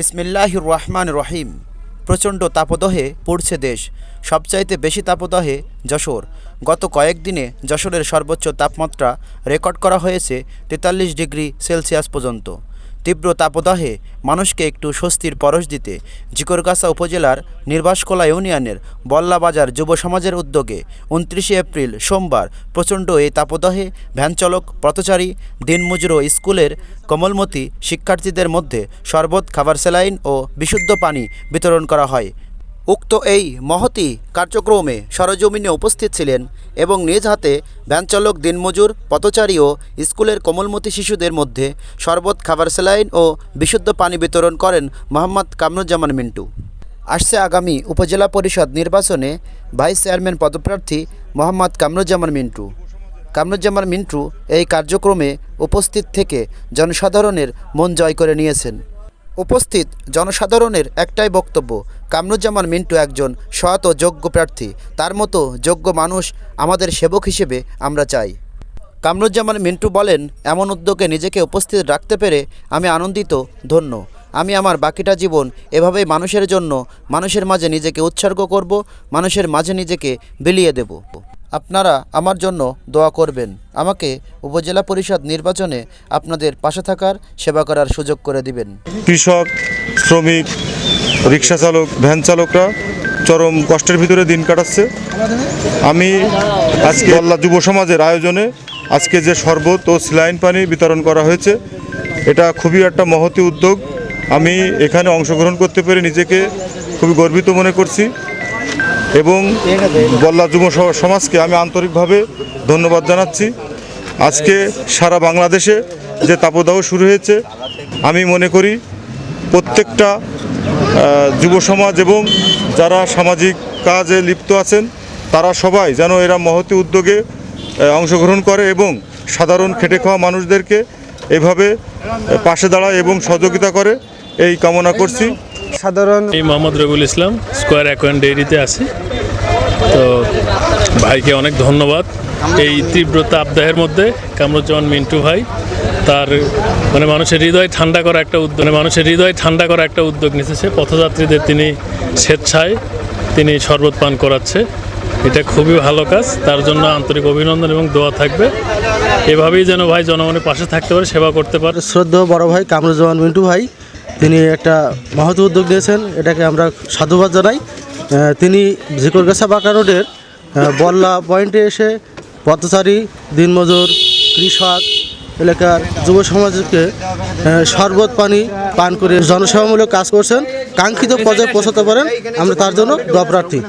বিসমিল্লাহির রহমান রহিম। প্রচণ্ড তাপদহে পড়ছে দেশ। সবচাইতে বেশি তাপদহে যশোর। গত কয়েকদিনে যশোরের সর্বোচ্চ তাপমাত্রা রেকর্ড করা হয়েছে তেতাল্লিশ ডিগ্রি সেলসিয়াস পর্যন্ত। তীব্র তাপদাহে মানুষকে একটু স্বস্তির পরশ দিতে জিকরগাছা উপজেলার নির্বাসকোলা ইউনিয়নের বল্লাবাজার যুব সমাজের উদ্যোগে উনত্রিশে এপ্রিল সোমবার প্রচণ্ড এই তাপদাহে ভ্যানচালক, পথচারী, দিনমজুর স্কুলের কমলমতি শিক্ষার্থীদের মধ্যে শরবত, খাবার, স্যালাইন ও বিশুদ্ধ পানি বিতরণ করা হয়। উক্ত এই মহতি কার্যক্রমে সরজমিনে উপস্থিত ছিলেন এবং নিজ হাতে ভ্যানচালক দিনমজুর, পথচারী ও স্কুলের কোমলমতি শিশুদের মধ্যে শরবত, খাবার স্যালাইন ও বিশুদ্ধ পানি বিতরণ করেন মোহাম্মদ কামরুজ্জামান মিন্টু। আসছে আগামী উপজেলা পরিষদ নির্বাচনে ভাইস চেয়ারম্যান পদপ্রার্থী মোহাম্মদ কামরুজ্জামান মিন্টু। কামরুজ্জামান মিন্টু এই কার্যক্রমে উপস্থিত থেকে জনসাধারণের মন জয় করে নিয়েছেন। উপস্থিত জনসাধারণের একটাই বক্তব্য, কামরুজ্জামান মিন্টু একজন সৎ ও যোগ্য প্রার্থী। তার মতো যোগ্য মানুষ আমাদের সেবক হিসেবে আমরা চাই। কামরুজ্জামান মিন্টু বলেন, এমন উদ্যোগে নিজেকে উপস্থিত রাখতে পেরে আমি আনন্দিত, ধন্য। আমি আমার বাকিটা জীবন এভাবেই মানুষের জন্য, মানুষের মাঝে নিজেকে উৎসর্গ করব, মানুষের মাঝে নিজেকে বিলিয়ে দেব। আপনারা আমার জন্য দোয়া করবেন। আমাকে উপজেলা পরিষদ নির্বাচনে আপনাদের পাশে থাকার সেবা করার সুযোগ করে দিবেন। কৃষক, শ্রমিক, রিক্সা চালক, ভ্যান চালকরা চরম কষ্টের ভিতরে দিন কাটাচ্ছে। আমি আজকে আল্লাহ যুব সমাজের আয়োজনে আজকে যে শরবত ও স্লাইন পানি বিতরণ করা হয়েছে, এটা খুবই একটা মহতি উদ্যোগ। আমি এখানে অংশগ্রহণ করতে পেরে নিজেকে খুবই গর্বিত মনে করছি। এবং বল্লা যুব সমাজকে আমি আন্তরিকভাবে ধন্যবাদ জানাচ্ছি। আজকে সারা বাংলাদেশে যে তাপদাহ শুরু হয়েছে, আমি মনে করি প্রত্যেকটা যুব সমাজ এবং যারা সামাজিক কাজে লিপ্ত আছেন, তারা সবাই যেন এরা মহতি উদ্যোগে অংশগ্রহণ করে এবং সাধারণ খেটে খাওয়া মানুষদেরকে এভাবে পাশে দাঁড়ায় এবং সহযোগিতা করে, এই কামনা করছি। সাধারণ এই মোহাম্মদ রবিউল ইসলাম স্কোয়ার অ্যাকোয়ান ডেইরিতে আছি। তো ভাইকে অনেক ধন্যবাদ এই তীব্র তাপদাহের মধ্যে। কামরুজ্জামান মিন্টু ভাই তার মানে মানুষের হৃদয় ঠান্ডা করা একটা উদ্যোগ মানে মানুষের হৃদয় ঠান্ডা করা একটা উদ্যোগ নিতেছে পথযাত্রীদের তিনি স্বেচ্ছায় তিনি শরবত পান করাচ্ছে। এটা খুবই ভালো কাজ। তার জন্য আন্তরিক অভিনন্দন এবং দোয়া থাকবে। এভাবেই যেন ভাই জনগণের পাশে থাকতে পারে সেবা করতে পারে। শ্রদ্ধেয় বড় ভাই কামরুজ্জামান মিন্টু ভাই তিনি একটা মহৎ উদ্যোগ নিয়েছেন এটাকে আমরা সাধুবাদ জানাই। তিনি জিকরগাছা বাঁকা রোডের বল্লা পয়েন্টে এসে পথচারী দিনমজুর, কৃষক এলাকার যুব সমাজকে শরবত পানি পান করে জনসেবামূলক কাজ করছেন। কাঙ্ক্ষিত পর্যায়ে পৌঁছাতে পারেন, আমরা তার জন্য দপ্রার্থী